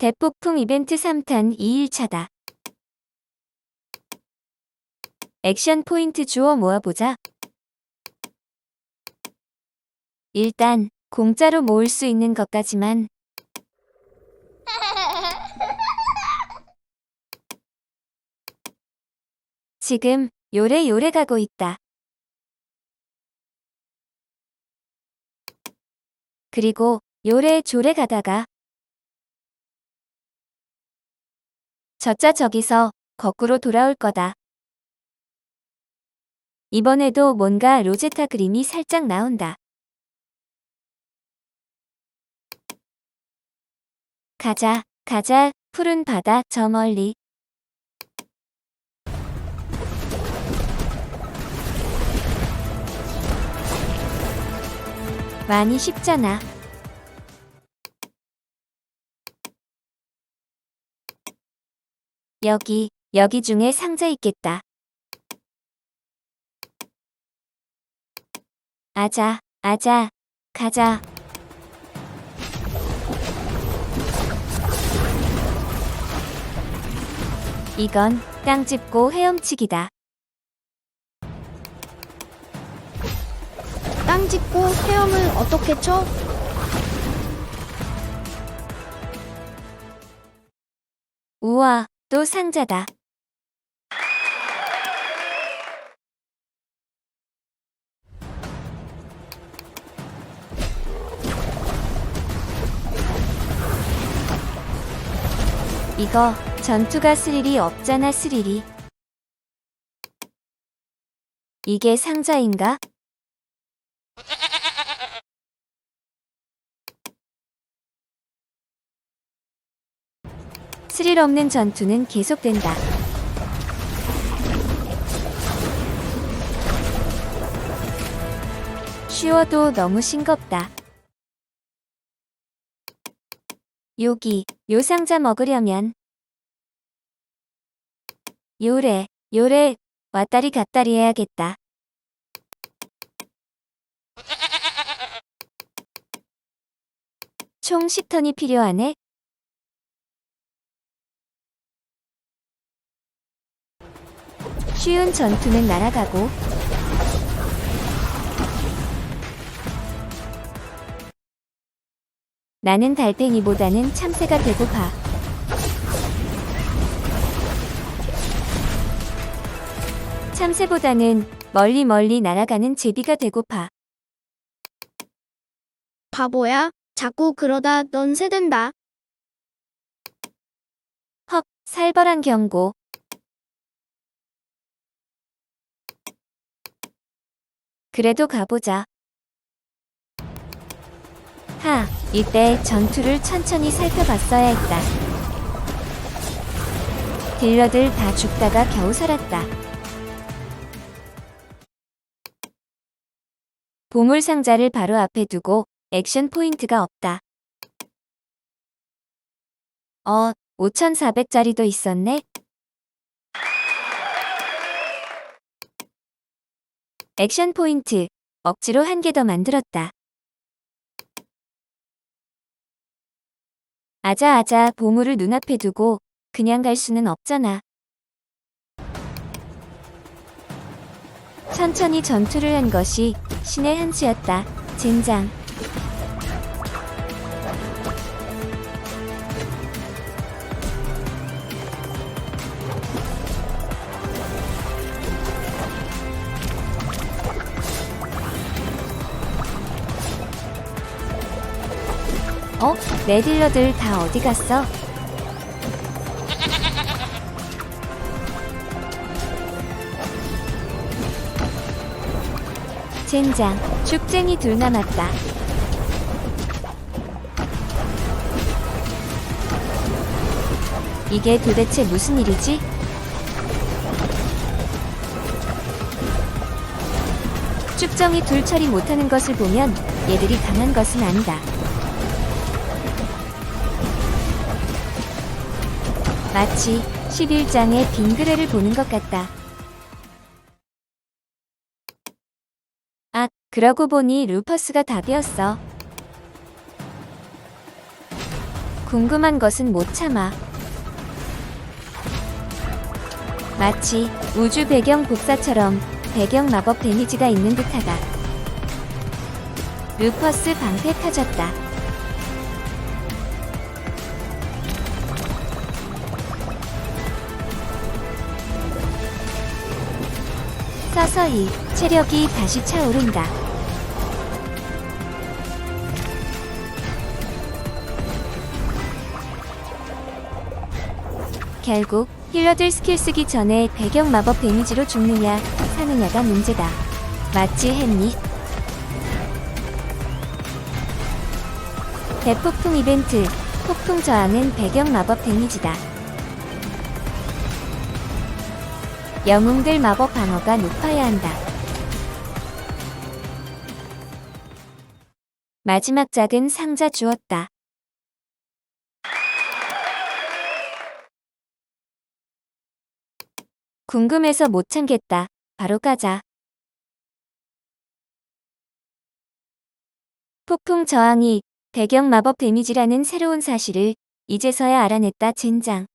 대폭풍 이벤트 3탄 2일차다. 액션 포인트 주워 모아보자. 일단 공짜로 모을 수 있는 것까지만 지금 요래요래 가고 있다. 그리고 요래조래 가다가 저자 저기서 거꾸로 돌아올 거다. 이번에도 뭔가 로제타 그림이 살짝 나온다. 가자, 가자, 푸른 바다 저 멀리. 많이 쉽잖아. 여기, 여기 중에 상자 있겠다. 아자, 아자, 가자. 이건 땅 짚고 헤엄치기다. 땅 짚고 헤엄을 어떻게 쳐? 우와, 또 상자다. 이거 전투가 스릴이 없잖아 스릴이. 이게 상자인가? 스릴 없는 전투는 계속된다. 쉬워도 너무 싱겁다. 여기, 요 상자 먹으려면 요래, 요래, 왔다리 갔다리 해야겠다. 총 10턴이 필요하네. 쉬운 전투는 날아가고 나는 달팽이보다는 참새가 배고파. 참새보다는 멀리 멀리 날아가는 제비가 되고파. 바보야. 자꾸 그러다 넌 새된다. 헉, 살벌한 경고. 그래도 가보자. 하, 이때 전투를 천천히 살펴봤어야 했다. 딜러들 다 죽다가 겨우 살았다. 보물 상자를 바로 앞에 두고 액션 포인트가 없다. 어, 5,400짜리도 있었네? 액션 포인트, 억지로 한 개 더 만들었다. 아자아자 보물을 눈앞에 두고 그냥 갈 수는 없잖아. 천천히 전투를 한 것이 신의 한 수였다. 젠장. 어? 내 딜러들 다 어디 갔어? 젠장, 죽쟁이 둘 남았다. 이게 도대체 무슨 일이지? 축정이 둘 처리 못하는 것을 보면 얘들이 강한 것은 아니다. 마치 11장의 빙그레를 보는 것 같다. 아, 그러고 보니 루퍼스가 답이었어. 궁금한 것은 못 참아. 마치 우주 배경 복사처럼 배경 마법 데미지가 있는 듯하다. 루퍼스 방패 터졌다. 서서히 체력이 다시 차오른다. 결국 힐러들 스킬 쓰기 전에 배경 마법 데미지로 죽느냐 사느냐가 문제다. 맞지 했니? 대폭풍 이벤트 폭풍 저항은 배경 마법 데미지다. 영웅들 마법 방어가 높아야 한다. 마지막 작은 상자 주었다. 궁금해서 못 참겠다. 바로 가자. 폭풍 저항이 배경 마법 데미지라는 새로운 사실을 이제서야 알아냈다 젠장.